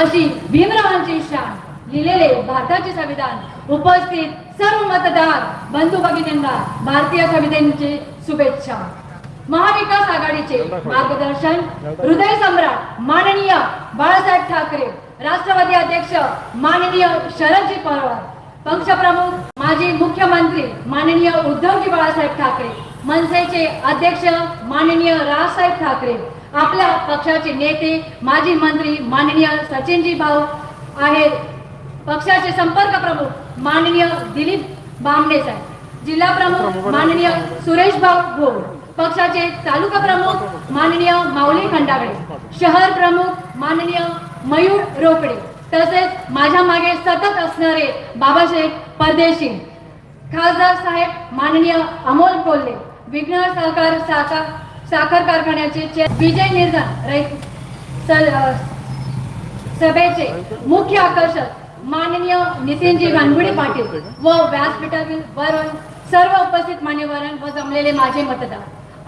अशी भीमरावांची इच्छा लिहिलेले भारताचे संविधान उपस्थित सर्व मतदार बंधू भगिनींना भारतीय संविधानचे शुभेच्छा. महाविकास आघाडीचे मार्गदर्शन हृदय सम्राट माननीय बाळासाहेब ठाकरे राष्ट्रवादी अध्यक्ष माननीय शरदजी पवार पक्षप्रमुख माजी मुख्यमंत्री माननीय उद्धवजी बाळासाहेब ठाकरे मनसेचे अध्यक्ष माननीय राजसाहेब ठाकरे आपल्या पक्षाचे नेते माजी मंत्री माननीय सचिनजी भाऊ आहेत. पक्षाचे संपर्क प्रमुख माननीय दिलीप बामणे साहेब. जिल्हा प्रमुख माननीय सुरेश भाऊ भोर पक्षाचे तालुका प्रमुख माननीय माऊली खंडागळे. शहर प्रमुख माननीय मयूर रोकडे. तसेच माझ्या मागे सतत असणारे बाबासाहेब परदेशी. खासदार साहेब माननीय अमोल कोल्हे. विघ्नर सहकार साखर साखर कारखान्याचे विजय निर्धन रहित सभेचे मुख्य आकर्षक माननीय नितीनजी गांगुडे पाटील व व्यासपीठातील वरून सर्व उपस्थित मान्यवरण व जमलेले माझे मतदार.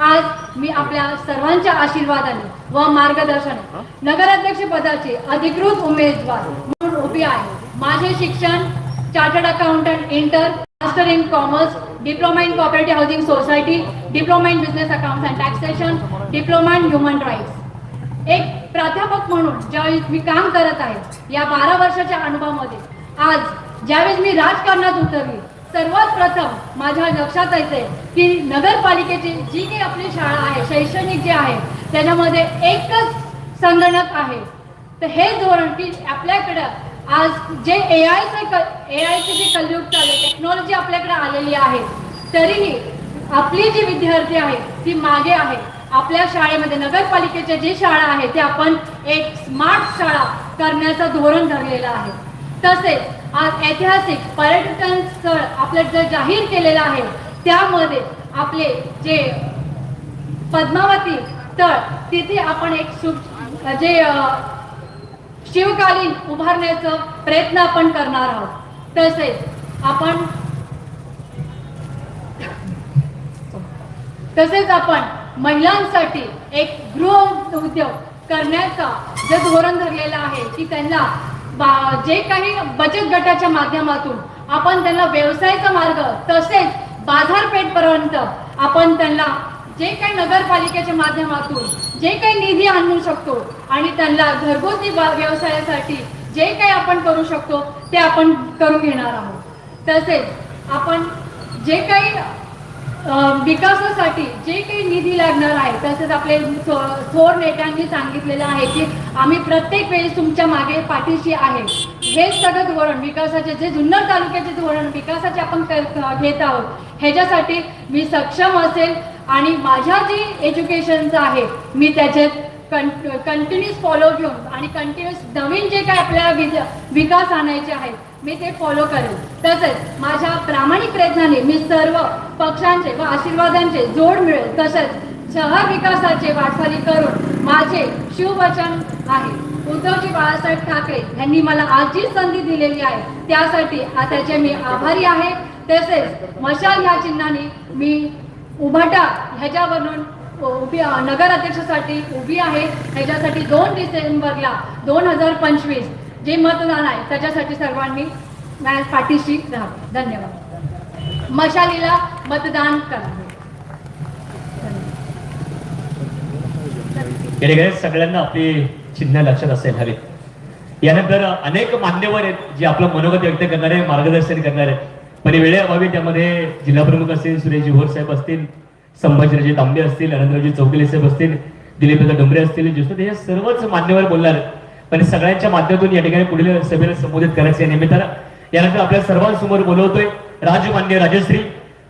आज मी आपल्या सर्वांच्या आशीर्वादाने व मार्गदर्शनाने नगराध्यक्ष पदाचे अधिकृत उमेदवार म्हणून उभी आहे. माझे शिक्षण chartered accountant inter master in commerce diploma in cooperative housing society diploma in business accounts and taxation diploma in human rights एक प्राध्यापक म्हणून ज्यावेळी मी काम करत आहे या बारा वर्षाच्या अनुभवामध्ये आज ज्यावेळेस मी राजकारणात उतरली सर्वात प्रथम माझ्या लक्षात येते की नगरपालिकेची जी काही आपली शाळा आहे शैक्षणिक जे आहे त्याच्यामध्ये एकच संगणक आहे. तर हे धोरण की आपल्याकडं आज जे ए आयचे ए आयचे जे कलयुग चालू टेक्नॉलॉजी आपल्याकडे आलेली आहे तरीही आपली जी विद्यार्थी आहे ती मागे आहे. आपल्या शाळेमध्ये नगरपालिकेच्या जी शाळा आहे ते आपण एक स्मार्ट शाळा करण्याचं धोरण धरलेलं आहे. तसेच आज ऐतिहासिक पर्यटन स्थळ आपलं जे जाहीर केलेलं आहे त्यामध्ये आपले जे पद्मावती तळ तिथे आपण एक सुख जे शिवकालीन उभारण्याचा प्रयत्न आपण करणार आहोत. तसेच आपण तसेच आपण महिलांसाठी एक गृह उद्योग करण्याचा जे धोरण धरलेलं आहे की त्यांना जे काही बचत गटाच्या माध्यमातून आपण त्यांना व्यवसायाचा मार्ग तसेच बाजारपेठपर्यंत आपण त्यांना जे काही नगरपालिकेच्या माध्यमातून जे काही निधी आणू शकतो आणि त्यांना घरगुती बा- व्यवसायासाठी जे काही आपण करू शकतो ते आपण करून घेणार आहोत. तसेच आपण जे काही विकासासाठी जे काही निधी लागणार आहे तसेच आपले थोर नेत्यांनी सांगितलेलं आहे की आम्ही प्रत्येक वेळेस तुमच्या मागे पाठीशी आहे. हे सगळं धोरण विकासाचे जे जुन्नर तालुक्याचे धोरण विकासाचे आपण घेत आहोत ह्याच्यासाठी मी सक्षम असेल आणि माझ्या जी एज्युकेशनचं आहे मी त्याच्यात कंटिन्युअस फॉलो घेऊन आणि कंटिन्युअस नवीन जे काय आपल्याला विज- विकास आणायचे आहे मी ते फॉलो करेन. तसेच माझ्या प्रामाणिक प्रयत्नाने मी सर्व पक्षांचे व आशीर्वादांचे जोड मिळेल. तसेच शहर विकासाचे वाटचाली करून माझे शिववचन आहे. उद्धवजी बाळासाहेब ठाकरे यांनी मला आज जी संधी दिलेली आहे त्यासाठी त्याचे मी आभारी आहे. तसेच मशाल ह्या चिन्हाने मी उभाटा ह्याच्यावरून उभी नगर अध्यक्षासाठी उभी आहे. ह्याच्यासाठी दोन डिसेंबरला दोन हजार पंचवीस जे मतदान आहे त्याच्यासाठी सर्वांनी माझ्या पाठीशी राहा धन्यवाद. मशालीला मतदान करा. सगळ्यांना आपली चिन्ह लक्षात असेल हवे यानंतर अनेक मान्यवर आहेत जे आपलं मनोगत व्यक्त करणारे मार्गदर्शन करणारे. पण वेळेअभावी त्यामध्ये जिल्हा प्रमुख असतील सुरेश जोहर साहेब असतील संभाजीराजे तांबे असतील अनंतरावजी चौगले साहेब असतील दिलीप डोंबरे असतील ज्येष्ठ हे सर्वच मान्यवर बोलणार. पण सगळ्यांच्या माध्यमातून या ठिकाणी पुढील सभेला संबोधित करायचं या निमित्तानं. यानंतर आपल्या सर्वांसमोर बोलवतोय राजमान्य राजश्री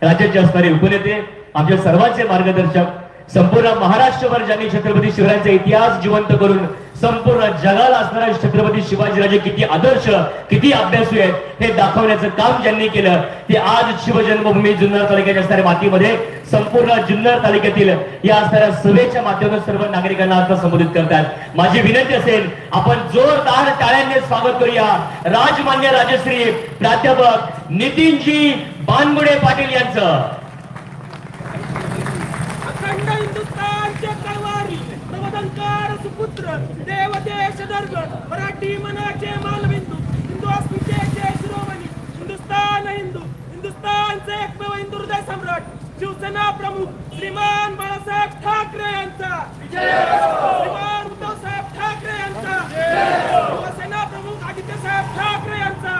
राज्याचे असणारे उपनेते आमच्या सर्वांचे मार्गदर्शक संपूर्ण महाराष्ट्रभर ज्यांनी छत्रपती शिवरायांचा इतिहास जिवंत करून संपूर्ण जगाला असणारा छत्रपती शिवाजीराजे किती आदर्श किती अभ्यासू आहेत हे दाखवण्याचं काम ज्यांनी केलं ते आज शिवजन्मभूमी जुन्नर तालुक्याच्या असणाऱ्या मातीमध्ये संपूर्ण जुन्नर तालुक्यातील या असणाऱ्या सभेच्या माध्यमातून सर्व नागरिकांना आता संबोधित करतात. माझी विनंती असेल आपण जोरदार टाळ्यांनी स्वागत करूया. राजमान्य राजश्री प्राध्यापक नितीनजी बानगुडे पाटील यांचं. हिंदुस्थानचे तलवारी अलंकार सुपुत्र देव देश दर्ग मराठी मनाचे मालबिंदू हिंदू अस्मितेचे शिरोमणी हिंदुस्तान हिंदू हिंदुस्थानचे एकमेव हिंदू हृदय सम्राट शिवसेना प्रमुख श्रीमान बाळासाहेब ठाकरे यांचा. श्रीमान उद्धव साहेब ठाकरे यांचा. शिवसेना प्रमुख आदित्य साहेब ठाकरे यांचा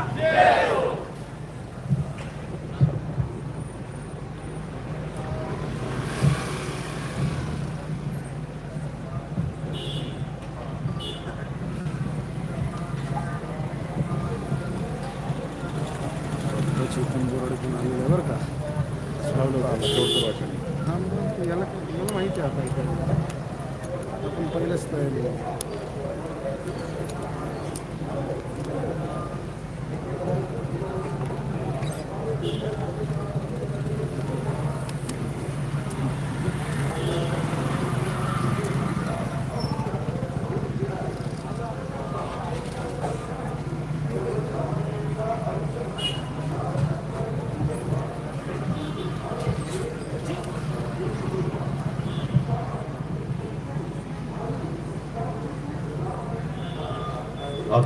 त्याची कुंजोराडीतून आलेलं आहे बरं का हां मग याला मला माहिती आहे आता इकडे आपण पहिलेच तयारी आहे.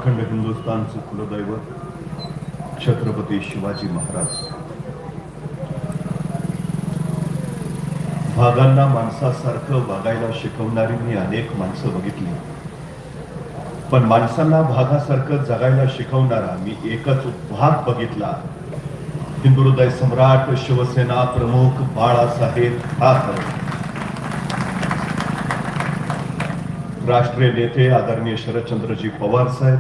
अखंड हिंदुस्थानचे कुलदैवत छत्रपती शिवाजी महाराज. भागांना माणसासारखं वागायला शिकवणारी मी अनेक माणसं बघितली. पण माणसांना भागासारखं जगायला शिकवणारा मी एकच भाग बघितला. हिंदुहृदय सम्राट शिवसेना प्रमुख बाळासाहेब ठाकरे. राष्ट्रीय नेते आदरणीय शरदचंद्रजी पवार साहेब.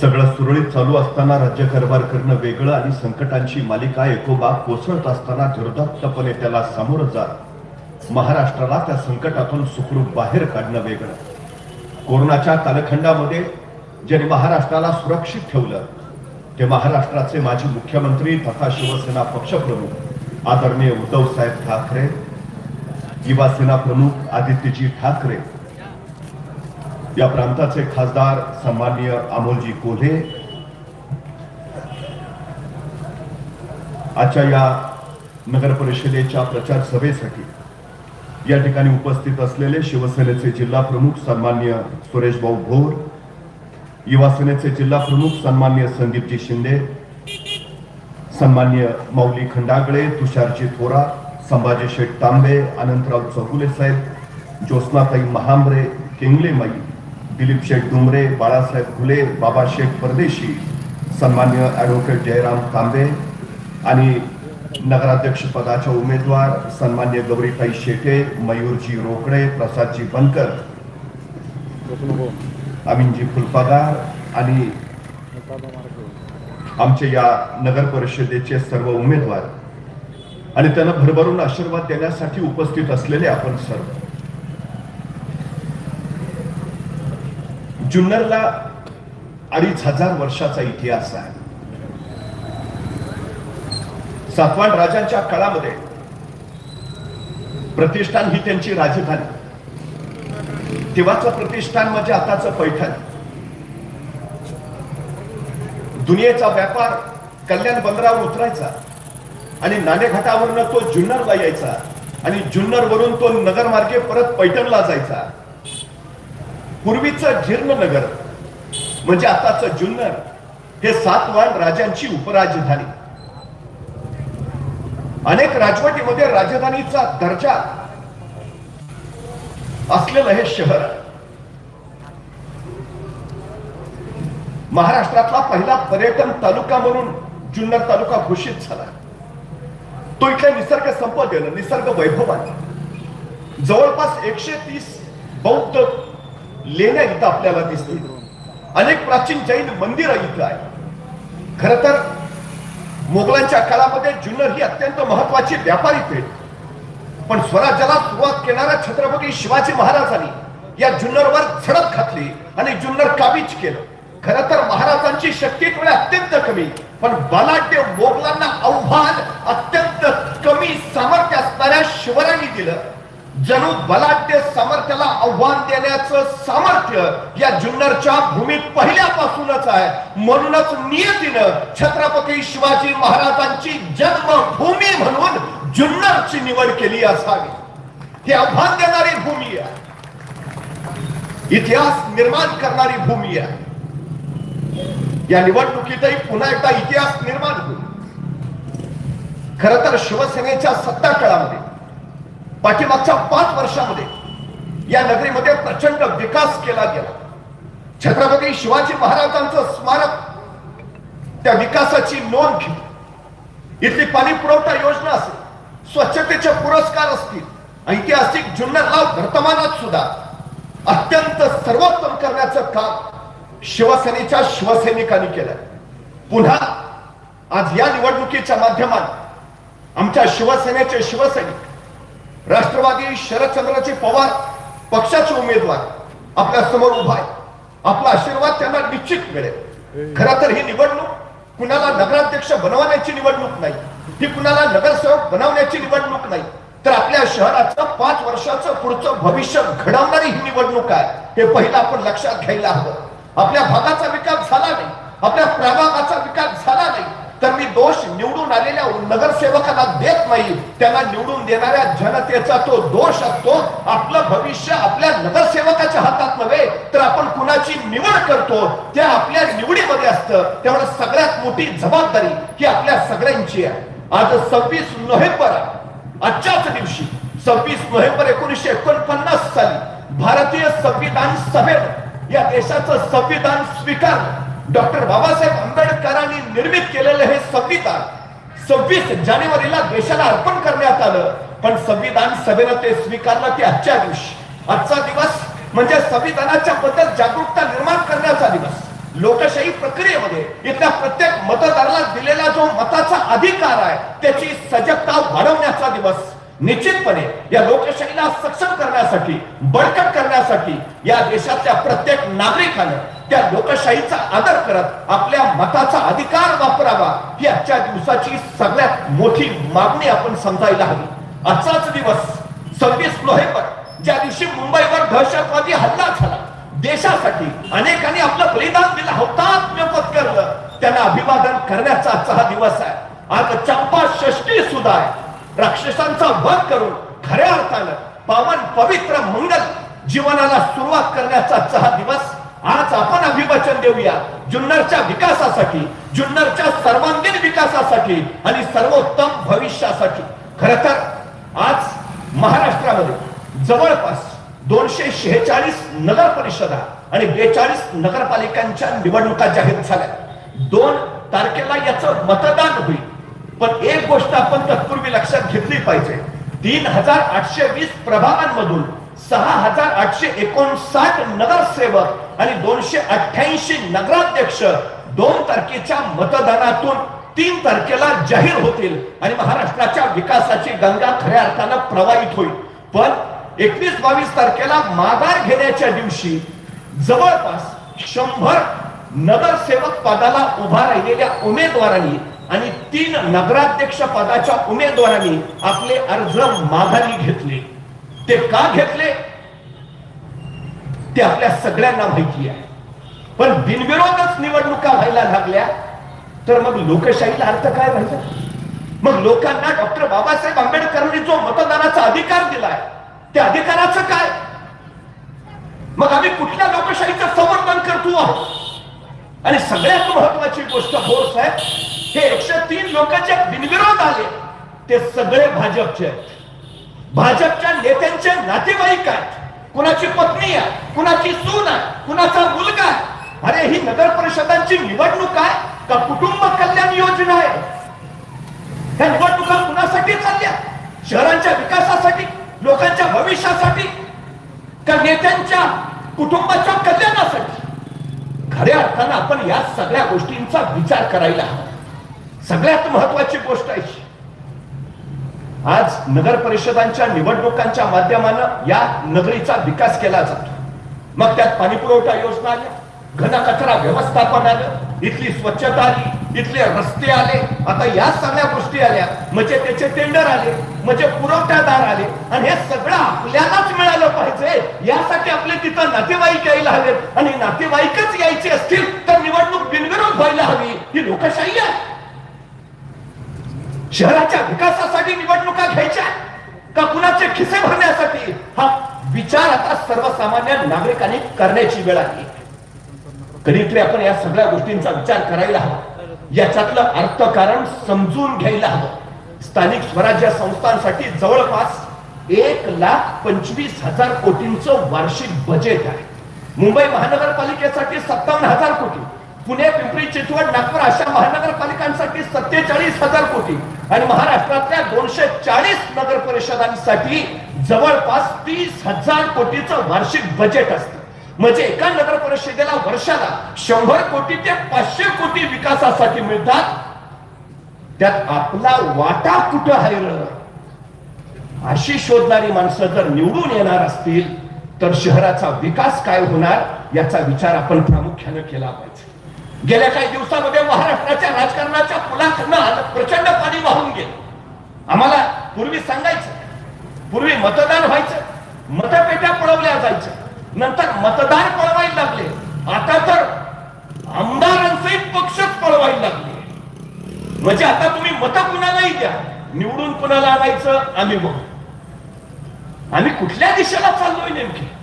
सगळं सुरळीत चालू असताना राज्य कारभार करणं वेगळं आणि संकटांची मालिका एकोबा कोसळत असताना धुरदात्तपणे त्याला सामोरं जात महाराष्ट्राला त्या संकटातून सुखरूप बाहेर काढणं वेगळं. कोरोनाच्या कालखंडामध्ये ज्यांनी महाराष्ट्राला सुरक्षित ठेवलं ते महाराष्ट्राचे माजी मुख्यमंत्री तथा शिवसेना पक्षप्रमुख आदरणीय उद्धव साहेब ठाकरे युवा सेना प्रमुख आदित्यजी ठाकरे. या प्रांताचे खासदार सन्माननीय अमोलजी कोल्हे. आजच्या या नगर परिषदेच्या प्रचार सभेसाठी या ठिकाणी उपस्थित असलेले शिवसेनेचे जिल्हा प्रमुख सन्माननीय सुरेश भाऊ भोर युवा सेनेचे जिल्हा प्रमुख सन्माननीय संदीपजी शिंदे सन्माननीय माऊली खंडागळे तुषारजी थोरा संभाजी शेठ तांबे अनंतराव चौगुले साहेब ज्योत्स्नाताई महांबरे केंगले दिलीप शेठ डुमरे बाळासाहेब घुले बाबा शेठ परदेशी सन्मान्य ॲडव्होकेट जयराम तांबे आणि नगराध्यक्ष पदाच्या उमेदवार सन्मान्य गौरीताई शेटे मयूरजी रोकडे प्रसादजी बनकर अमिनजी फुलपागार आणि आमचे या नगर परिषदेचे सर्व उमेदवार. आणि त्यांना भरभरून आशीर्वाद देण्यासाठी उपस्थित असलेले आपण सर्व. जुन्नरला अडीच हजार वर्षाचा इतिहास आहे. सातवान राजांच्या काळामध्ये प्रतिष्ठान ही त्यांची राजधानी. तेव्हाचं प्रतिष्ठान म्हणजे आताचं पैठण. दुनियेचा व्यापार कल्याण बंदरावर उतरायचा. आणि नाणेघाटावरनं तो जुन्नरला यायचा. आणि जुन्नर वरून तो नगरमार्गे परत पैठणला जायचा. पूर्वीचं जीर्ण नगर म्हणजे आताचं जुन्नर हे सातवान राजांची उपराजधानी. अनेक राजवटीमध्ये राजधानीचा दर्जा असलेलं हे शहर. महाराष्ट्रातला पहिला पर्यटन तालुका म्हणून जुन्नर तालुका घोषित झाला. तो इथल्या निसर्ग संपदेनं निसर्ग वैभवाने जवळपास एकशे तीस बौद्ध लेण्या इथं आपल्याला दिसतील. अनेक प्राचीन जैन मंदिरं इथं आहे खर तर मोगलांच्या काळामध्ये जुन्नर ही अत्यंत महत्वाची व्यापारी पेठ. पण स्वराज्याला सुरुवात केणाऱ्या छत्रपती शिवाजी महाराजांनी या जुन्नरवर झडप घातली आणि जुन्नर काबीज केलं? खर तर महाराजांची शक्ती थोडी अत्यंत कमी पण बलाढ्य मोगलांना आव्हान अत्यंत सामर्थ्य असणाऱ्या शिवरायांनी दिलं. जणू बलाढ्य सामर्थ्याला आव्हान देण्याचं सामर्थ्य या जुन्नरच्या भूमीत पहिल्यापासूनच आहे. म्हणूनच नियतीनं छत्रपती शिवाजी महाराजांची जन्मभूमी म्हणून जुन्नरची निवड केली असावी. हे आव्हान देणारी भूमी आहे. इतिहास निर्माण करणारी भूमी आहे. या निवडणुकीतही पुन्हा एकदा इतिहास निर्माण होईल. खर तर शिवसेनेच्या सत्ता काळामध्ये पाठीमागच्या पाच वर्षामध्ये या नगरीमध्ये प्रचंड विकास केला गेला. छत्रपती शिवाजी महाराजांचं स्मारक त्या विकासाची नोंद घेऊन इथली पाणी पुरवठा योजना असेल स्वच्छतेचे पुरस्कार असतील ऐतिहासिक जुन्नर लाव वर्तमानात सुद्धा अत्यंत सर्वोत्तम करण्याचं काम शिवसेनेच्या शिवसैनिकांनी केलं पुन्हा आज या निवडणुकीच्या माध्यमात आमच्या शिवसेनेचे शिवसैनिक राष्ट्रवादी शरदचंद्रजी पवार पक्षाचे उमेदवार आपल्यासमोर उभा आहे. आपला आशीर्वाद त्यांना निश्चित मिळेल. खर तर ही निवडणूक कुणाला नगराध्यक्ष बनवण्याची निवडणूक नाही ही कुणाला नगरसेवक बनवण्याची निवडणूक नाही. तर आपल्या शहराचं पाच वर्षाचं पुढचं भविष्य घडवणारी ही निवडणूक आहे. हे पहिलं आपण लक्षात घ्यायला हवं. आपल्या भागाचा विकास झाला नाही आपल्या प्रभागाचा विकास झाला नाही तर मी दोष निवडून आलेल्या नगरसेवकाला देत नाही. त्यांना निवडून देणाऱ्या जनतेचा तो दोष असतो. आपलं भविष्य आपल्या नगरसेवकाच्या हातात नव्हे तर आपण कुणाची निवड करतो? ते आपल्या निवडीमध्ये असतं. त्यामुळे सगळ्यात मोठी जबाबदारी ही आपल्या सगळ्यांची आहे. आज सव्वीस नोव्हेंबर आहे. आजच्याच दिवशी सव्वीस नोव्हेंबर एकोणीसशे एकोणपन्नास साली भारतीय संविधान सभेनं या देशाचं संविधान स्वीकारलं. डॉक्टर बाबासाहेब आंबेडकरांनी निर्मित केलेलं हे संविधान सव्वीस जानेवारीला देशाला अर्पण करण्यात आलं. पण संविधान सभेनं ते स्वीकारलं ते आजच्या दिवशी. आजचा दिवस म्हणजे संविधानाच्या बद्दल जागरूकता निर्माण करण्याचा दिवस. लोकशाही प्रक्रियेमध्ये इथल्या प्रत्येक मतदाराला दिलेला जो मताचा अधिकार आहे त्याची सजगता वाढवण्याचा दिवस. निश्चितपणे या लोकशाहीला सक्षम करण्यासाठी बळकट करण्यासाठी या देशातल्या प्रत्येक नागरिकानं त्या लोकशाहीचा आदर करत आपल्या मताचा अधिकार वापरावा ही आजच्या दिवसाची सगळ्यात मोठी मागणी आपण समजायला हवी. आजचाच दिवस सव्वीस नोव्हेंबर ज्या दिवशी मुंबईवर दहशतवादी हल्ला झाला देशासाठी अनेकांनी आपलं बलिदान दिलं हुतात्म्य पत्करलं त्यांना अभिवादन करण्याचा आजचा हा दिवस आहे. आज चंपा षष्टी सुद्धा आहे. राक्षसांचा वध करून खऱ्या अर्थानं पावन पवित्र मंगल जीवनाला सुरुवात करण्याचा आजचा हा दिवस आज आपण अभिवचन देऊया जुन्नरच्या विकासासाठी जुन्नरच्या सर्वांगीण विकासासाठी आणि सर्वोत्तम भविष्यासाठी. खर तर आज महाराष्ट्रामध्ये जवळपास दोनशे शेहेचाळीस नगर परिषदा आणि बेचाळीस नगरपालिकांच्या निवडणुका जाहीर झाल्या. दोन तारखेला याचं मतदान होईल. पण एक गोष्ट आपण तत्पूर्वी लक्षात घेतली पाहिजे. तीन हजार आठशे वीस प्रभागांमधून सहा हजार आठशे एकोणसाठ नगरसेवक आणि दोनशे अठ्ठ्याऐंशी नगराध्यक्ष दोन तारखेच्या मतदानातून तीन तारखेला जाहीर होतील आणि महाराष्ट्राच्या विकासाची गंगा खऱ्या अर्थानं प्रवाहित होईल. पण एकवीस बावीस तारखेला माघार घेण्याच्या दिवशी जवळपास शंभर नगरसेवक पदाला उभा राहिलेल्या उमेदवारांनी आणि तीन नगराध्यक्ष पदाच्या उमेदवारांनी आपले अर्ज माघारी घेतले. ते का घेतले? ते आपल्या सगळ्यांना माहिती आहे. पण बिनविरोधच निवडणुका व्हायला लागल्या तर मग लोकशाहीला अर्थ काय राहिला मग लोकांना डॉक्टर बाबासाहेब आंबेडकरांनी जो मतदानाचा अधिकार दिलाय त्या अधिकाराचं काय? मग आम्ही कुठल्या लोकशाहीचं संवर्धन करतो? आहोत आणि सगळ्यात महत्वाची गोष्ट हो साहेब हे एकशे तीन लोक जे बिनविरोध आले ते सगळे भाजपचे आहेत. भाजपच्या नेत्यांचे नातेवाईक आहेत. कुणाची पत्नी आहे कुणाची सून आहे कुणाचा मुलगा आहे? अरे ही नगर परिषदांची निवडणूक आहे का कुटुंब कल्याण योजना आहे? त्या निवडणुका कुणासाठी चालल्या? शहरांच्या विकासासाठी लोकांच्या भविष्यासाठी का नेत्यांच्या कुटुंबाच्या कल्याणासाठी? खऱ्या अर्थानं आपण या सगळ्या गोष्टींचा विचार करायला हवा. सगळ्यात महत्वाची गोष्ट आहे आज नगर परिषदांच्या निवडणुकांच्या माध्यमानं या नगरीचा विकास केला जातो. मग त्यात पाणी पुरवठा योजना आल्या घनकचरा व्यवस्थापन आलं इथली स्वच्छता आली इथले रस्ते आले. आता या सगळ्या गोष्टी आल्या. म्हणजे त्याचे टेंडर आले म्हणजे पुरवठादार आले. आणि हे सगळं आपल्यालाच मिळालं पाहिजे. यासाठी आपले तिथं नातेवाईक यायला हवेत. आणि नातेवाईकच यायचे असतील तर निवडणूक बिनविरोध व्हायला हवी. ही लोकशाही आहे. शहराच्या विकासासाठी निवडणुका घ्यायच्या का कुणाचे खिसे भरण्यासाठी? हा विचार आता सर्वसामान्य नागरिकांनी करण्याची वेळ आहे. कधीतरी आपण या सगळ्या गोष्टींचा विचार करायला हवा. याच्यातलं अर्थकारण समजून घ्यायला हवं. स्थानिक स्वराज्य संस्थांसाठी जवळपास एक लाख पंचवीस हजार कोटींचं वार्षिक बजेट आहे. मुंबई महानगरपालिकेसाठी सत्तावन्न हजार कोटी. पुणे पिंपरी चिंचवड नागपूर अशा महानगरपालिकांसाठी सत्तेचाळीस हजार कोटी आणि महाराष्ट्रातल्या दोनशे चाळीस नगर परिषदांसाठी जवळपास तीस हजार कोटीचं वार्षिक बजेट असतं. म्हणजे एका नगर परिषदेला वर्षाला शंभर कोटी ते पाचशे कोटी विकासासाठी मिळतात. त्यात आपला वाटा कुठं आहे अशी शोधणारी माणसं जर निवडून येणार असतील तर शहराचा विकास काय होणार याचा विचार आपण प्रामुख्याने केला पाहिजे. गेल्या काही दिवसामध्ये महाराष्ट्राच्या राजकारणाच्या पुलाखानं प्रचंड पाणी वाहून गेलं. आम्हाला पूर्वी सांगायचं पूर्वी मतदान व्हायचं मतपेट्या पळवल्या जायच्या नंतर मतदार पळवायला लागले. आता तर आमदारांचे पक्षच पळवायला लागले. म्हणजे आता तुम्ही मत कुणालाही द्या निवडून कुणाला आणायचं आम्ही मग आम्ही कुठल्या दिशेला चाललोय नेमके?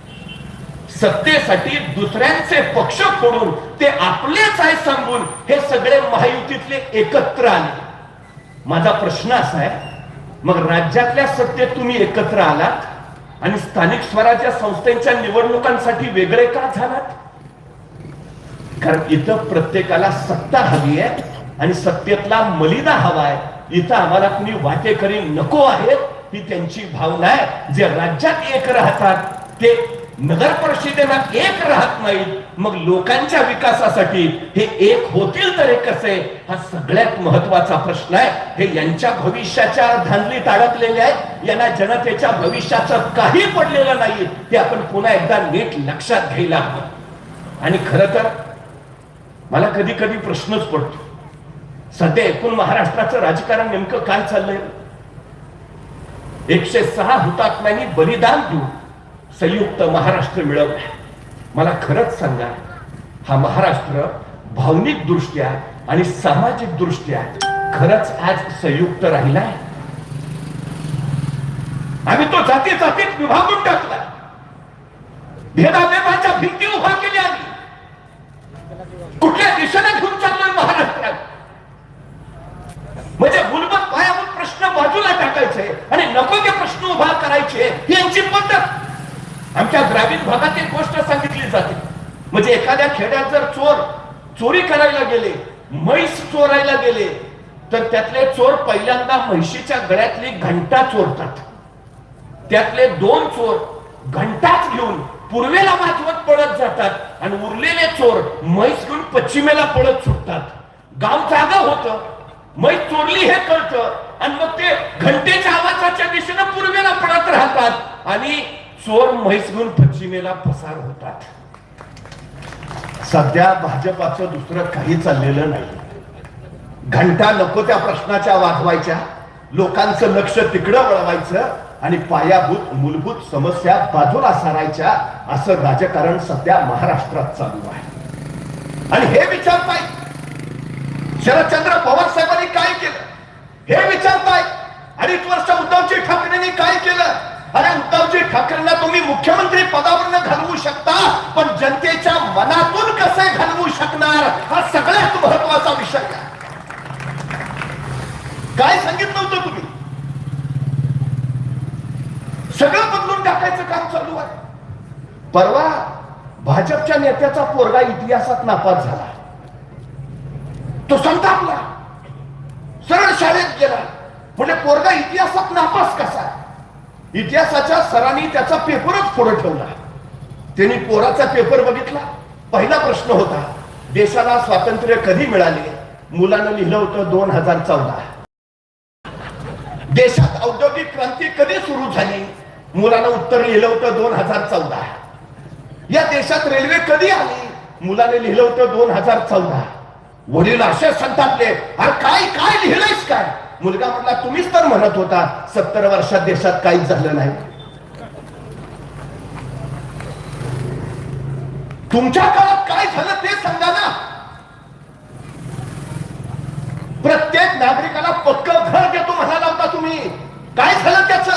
सत्तेसाठी दुसऱ्यांचे पक्ष फोडून ते आपलेच आहे सांगून हे सगळे महायुतीतले एकत्र आले. माझा प्रश्न असा आहे मग राज्यातल्या सत्तेत तुम्ही एकत्र आलात आणि स्थानिक स्वराज्य संस्थेच्या निवडणुकांसाठी वेगळे का झालात? कारण इथं प्रत्येकाला सत्ता हवी आहे आणि सत्तेतला मलिदा हवा आहे. इथं आम्हाला कुणी वाटेकरी नको आहेत ही त्यांची भावना आहे. जे राज्यात एक राहतात ते नगर परिषदेला एक राहत नाहीत. मग लोकांच्या विकासासाठी हे एक होतील तर हे कसे? हा सगळ्यात महत्त्वाचा प्रश्न आहे. हे यांच्या भविष्याच्या धांदलीत अडकलेले आहेत. यांना जनतेच्या भविष्याचं काही पडलेलं नाही. हे आपण पुन्हा एकदा नीट लक्षात घ्यायला हवं. आणि खरं तर मला कधी कधी प्रश्नच पडतो. सध्या एकूण महाराष्ट्राचं राजकारण नेमकं काय चाललंय? एकशे सहा हुतात्म्यांनी बलिदान देऊन संयुक्त महाराष्ट्र मिळवलाय. मला खरंच सांगा हा महाराष्ट्र भावनिक दृष्ट्या आणि सामाजिक दृष्ट्या खरंच आज संयुक्त राहिलाय? आम्ही तो जाती जातीत विभागून टाकला. भेदा भिंती उभा केल्या आम्ही कुठल्या दिशेने घेऊन चाललोय महाराष्ट्रात म्हणजे मूलभूत पायाभूत प्रश्न बाजूला टाकायचे आणि नको ते प्रश्न उभा करायचे ही यांची पद्धत आमच्या ग्रामीण भागात एक गोष्ट सांगितली जाते म्हणजे एखाद्या खेड्यात जर चोर चोरी करायला गेले म्हैस चोरायला गेले तर त्यातले चोर पहिल्यांदा म्हैशीच्या गळ्यातली घंटा चोरतात. त्यातले दोन चोर घंटाच घेऊन पूर्वेला वाजवत पळत जातात आणि उरलेले चोर म्हैस घेऊन पश्चिमेला पळत सुटतात. गाव जागा होतं म्हैस चोरली हे कळतं आणि मग ते घंटेच्या आवाजाच्या दिशेनं पूर्वेला पळत राहतात आणि चोर म्हैस घेऊन पश्चिमेला पसार होतात. सध्या भाजपाचं दुसरं काही चाललेलं नाही. घंटा नको त्या प्रश्नाच्या वाजवायच्या लोकांचं लक्ष तिकडं वळवायचं आणि पायाभूत मूलभूत समस्या बाजूला सारायच्या असं राजकारण सध्या महाराष्ट्रात चालू आहे. आणि हे विचारताय शरदचंद्र पवार साहेबांनी काय केलं? हे विचारताय अडीच वर्ष उद्धवजी ठाकरेंनी काय केलं? अरे उद्धवजी ठाकरेंना तुम्ही मुख्यमंत्री पदावर घालवू शकता पण जनतेच्या मनातून कसे घालवू शकणार हा सगळ्यात महत्त्वाचा विषय आहे. काय सांगितलं होतं तुम्ही? सगळं बदलून टाकायचं काम चालू आहे. परवा भाजपच्या नेत्याचा पोरगा इतिहासात नापास झाला. तो संतापला. सरळ शाळेत गेला. म्हणजे पोरगा इतिहासात नापास कसा? इतिहासाच्या सरांनी त्याचा पेपरच पुढे ठेवला. त्यांनी पोराचा पेपर बघितला. पहिला प्रश्न होता देशाला स्वातंत्र्य कधी मिळाले? मुलानं लिहिलं होतं दोन हजार चौदा. देशात औद्योगिक क्रांती कधी सुरू झाली? मुलानं उत्तर लिहिलं होतं दोन हजार चौदा. या देशात रेल्वे कधी आली? मुलाने लिहिलं होतं दोन हजार चौदा. वडील असे संतापले अरे काय काय लिहिलंयस काय? मुलगा म्हटला तुम्हीच तर म्हणत होता सत्तर वर्षात देशात काहीच झालं नाही. तुमच्या काळात काय झालं ते सांगा ना. प्रत्येक नागरिकाला पक्क घर देतो म्हणाला होता तुम्ही. काय झालं त्याच?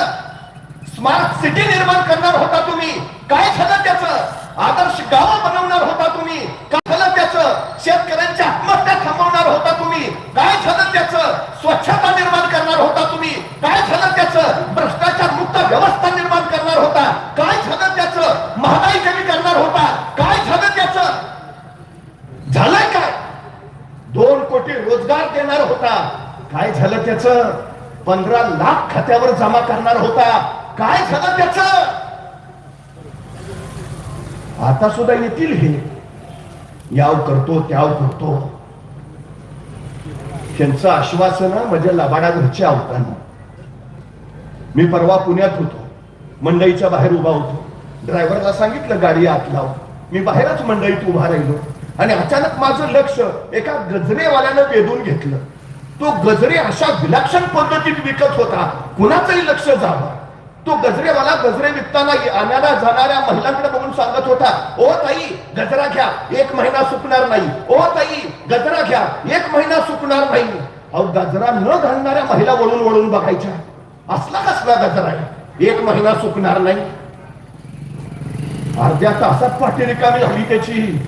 स्मार्ट सिटी निर्माण करणार होता तुम्ही काय झालं त्याचं आदर्श गाव बनवणार होता तुम्ही काय झालं त्याचं शेतकऱ्यांच्या आत्महत्या थांबवणार होता तुम्ही काय झालं त्याचं स्वच्छता निर्माण करणार होता तुम्ही काय झालं त्याचं भ्रष्टाचार मुक्त व्यवस्था निर्माण करणार होता काय झालं त्याचं महागाई कमी करणार होता काय झालं त्याचं झालंय काय दोन कोटी रोजगार देणार होता काय झालं त्याच पंधरा लाख खात्यावर जमा करणार होता. काय झालं त्याच? आता सुद्धा येतील हे. याव करतो त्याव करतो. त्यांचं आश्वासन म्हणजे लबाडा घरचे आवताना मी परवा पुण्यात होतो. मंडईच्या बाहेर उभा होतो. ड्रायव्हरला सांगितलं गाडी आत लाव. मी बाहेरच मंडईत उभा राहिलो. आणि अचानक माझं लक्ष एका गजरेवाल्यानं वेधून घेतलं. तो गजरे अशा विलक्षण पद्धतीत विकत होता. कुणाचंही लक्ष जावं. तो गजरेवाला गजरे विकताना आणायला जाणाऱ्या महिलांकडे बघून सांगत होता ओ ताई गजरा घ्या एक महिना सुकणार नाही. ओ ताई गजरा घ्या एक महिना सुकणार नाही. अहो गजरा न घालणाऱ्या महिला वळून वळून बघायच्या. असला कसला गजरा आहे? एक महिना सुकणार नाही. अर्ध्या तासात पाठी रिकामी झाली त्याची.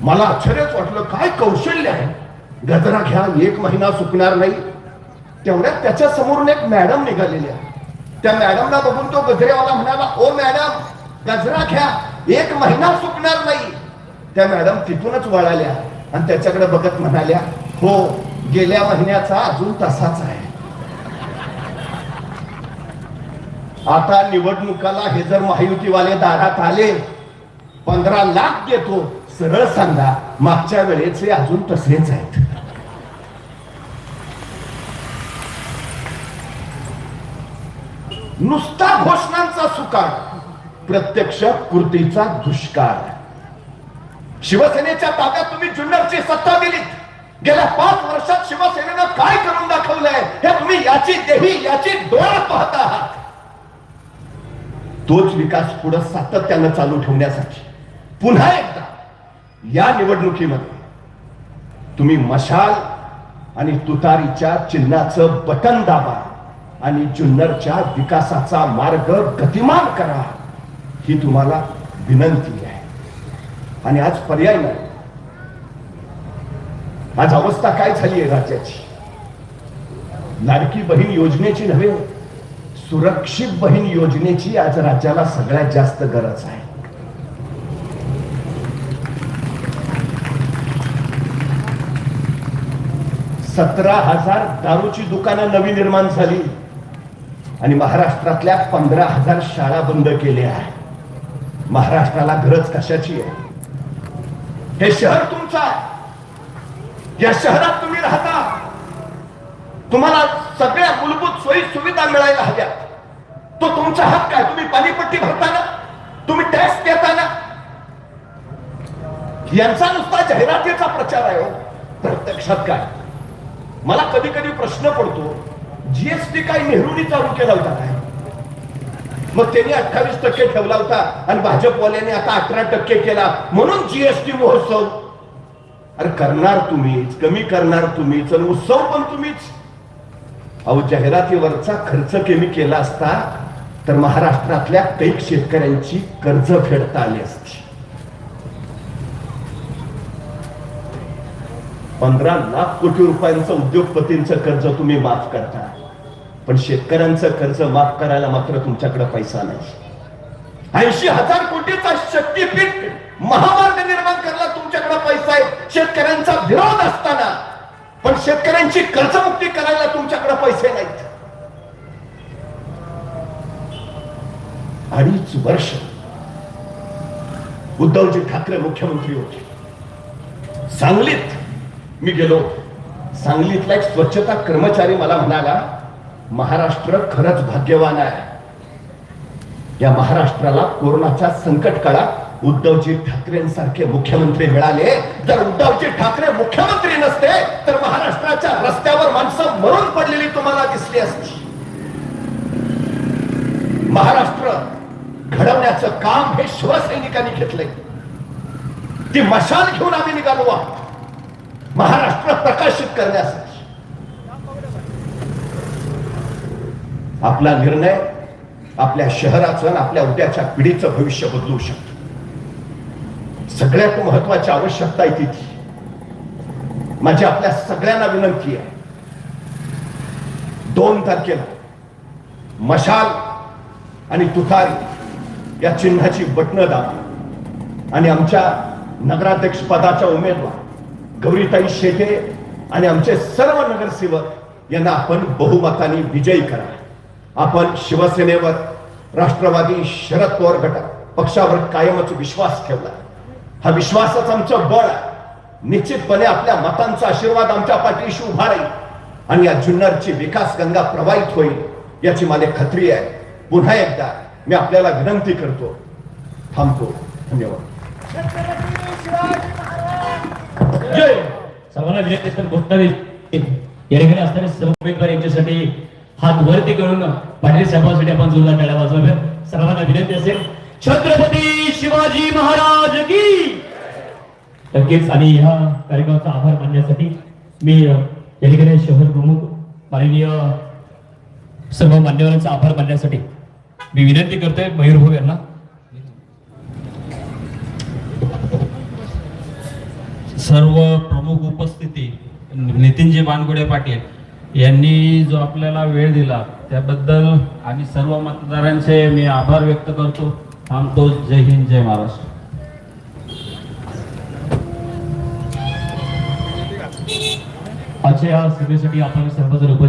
मला आश्चर्यच वाटलं काय कौशल्य आहे? गजरा घ्या एक महिना सुकणार नाही. तेवढ्यात त्याच्या समोरून एक मॅडम निघालेल्या त्या मॅडमला बघून तो गजरेवाला म्हणाला ओ मॅडम गजरा घ्या एक महिना सुकणार नाही. त्या मॅडम तिथूनच वळाल्या आणि त्याच्याकडे बघत म्हणाल्या हो गेल्या महिन्याचा अजून तसाच आहे. आता निवडणुकाला हे जर महायुतीवाले दारात आले पंधरा लाख देतो. सरळ सांगा मागच्या वेळेचे अजून तसेच आहेत. नुसता घोषणांचा सुकाळ प्रत्यक्ष कृतीचा दुष्काळ शिवसेनेच्या ताब्यात तुम्ही जुन्नरची सत्ता दिलीत. गेल्या पाच वर्षात शिवसेनेनं काय करून दाखवलंय हे तुम्ही याची देही याची डोळा पाहता आहात. तोच विकास पुढे सातत्यानं चालू ठेवण्यासाठी पुन्हा एकदा या निवडणुकीमध्ये तुम्ही मशाल आणि तुतारीच्या चिन्हाचं बटन दाबा. आणि जुन्नरच्या विकासाचा मार्ग गतिमान करा ही तुम्हाला विनंती आहे. आणि आज पर्याय नाही. आज अवस्था काय झाली आहे राज्याची? लाडकी बहीण योजनेची नव्हे सुरक्षित बहीण योजनेची आज राज्याला सगळ्यात जास्त गरज आहे. सतरा हजार दारूची दुकानं नवी निर्माण झाली. आणि महाराष्ट्रातल्या पंधरा हजार शाळा बंद केल्या आहे महाराष्ट्राला गरज कशाची आहे? हे शहर तुमचं आहे. या शहरात तुम्ही राहता. तुम्हाला सगळ्या मूलभूत सोयी सुविधा मिळायला हव्यात तो तुमचा हक्क आहे. तुम्ही पाणीपट्टी भरताना तुम्ही टॅक्स देताना. यांचा नुसता जाहिरातीचा प्रचार आहे हो. प्रत्यक्षात काय? मला कधी कधी प्रश्न पडतो जीएसटी काय नेहरूनी चालू केला होता काय? मग त्यांनी अठ्ठावीस टक्के ठेवला होता आणि भाजपवाल्याने आता अठरा टक्के केला. म्हणून जीएसटी महोत्सव. अरे करणार तुम्हीच कमी करणार तुम्हीच आणि उत्सव पण तुम्हीच. अहो जाहिरातीवरचा खर्च कमी केला असता तर महाराष्ट्रातल्या कैक शेतकऱ्यांची कर्ज फेडता आली असती. पंधरा लाख कोटी रुपयांचं उद्योगपतींचं कर्ज तुम्ही माफ करता. पण शेतकऱ्यांचं कर्ज माफ करायला मात्र तुमच्याकडे पैसा नाही. ऐंशी हजार कोटीचा शक्तीपीठ महामार्ग निर्माण करायला तुमच्याकडे पैसा आहे. शेतकऱ्यांचा विरोध असताना. पण शेतकऱ्यांची कर्जमुक्ती करायला तुमच्याकडे पैसे नाहीत. अडीच वर्ष उद्धवजी ठाकरे मुख्यमंत्री होते. सांगलीत मी गेलो सांगलीतला एक स्वच्छता कर्मचारी मला म्हणाला महाराष्ट्र खरंच भाग्यवान आहे. या महाराष्ट्राला कोरोनाच्या संकट काळात उद्धवजी ठाकरेंसारखे मुख्यमंत्री मिळाले. जर उद्धवजी ठाकरे मुख्यमंत्री नसते तर महाराष्ट्राच्या रस्त्यावर माणसं मरून पडलेली तुम्हाला दिसली असती. महाराष्ट्र घडवण्याचं काम हे शिवसैनिकांनी घेतलंय. ती मशाल घेऊन आम्ही निघालो आहोत. महाराष्ट्र प्रकाशित करण्यासाठी. आपला निर्णय आपल्या शहराचं आणि आपल्या उद्याच्या पिढीचं भविष्य बदलू शकतो. सगळ्यात महत्वाची आवश्यकता आहे तिथे. माझी आपल्या सगळ्यांना विनंती आहे. दोन तारखेला मशाल आणि तुतारी या चिन्हाची बटणं दाबा. आणि आमच्या नगराध्यक्ष पदाच्या उमेदवार गौरीताई शेटे आणि आमचे सर्व नगरसेवक यांना आपण बहुमताने विजयी करा. आपण शिवसेनेवर राष्ट्रवादी शरद पवार गटा पक्षावर कायमच विश्वास ठेवला. हा विश्वासच आमचं बळ आहे. निश्चितपणे आपल्या मतांचा आशीर्वाद आमच्या पाठीशी उभा राहील आणि या जुन्नरची विकास गंगा प्रवाहित होईल याची मला खात्री आहे. पुन्हा एकदा मी आपल्याला विनंती करतो. थांबतो. धन्यवाद. सर्वांना विनंती या ठिकाणी असणारे सर्व उमेदवार यांच्यासाठी हात वरती करून पाटील साहेबांसाठी आपण जोरदार टाळ्या वाजवाव्या सर्वांना विनंती असेल छत्रपती शिवाजी महाराज की नक्कीच आणि ह्या कार्यक्रमाचा आभार मानण्यासाठी मी अ, या ठिकाणी शहर प्रमुख माननीय सर्व मान्यवरांचा आभार मानण्यासाठी मी विनंती करतोय मयूर भाऊ यांना. सर्व प्रमुख उपस्थिती नितीनजी बानगुडे पाटील यांनी जो आपल्याला वेळ दिला त्याबद्दल आणि सर्व मतदारांचे मी आभार व्यक्त करतो. थांबतो. जय हिंद जय महाराष्ट्र. आजच्या या सभेसाठी आपण सर्वजण उपस्थित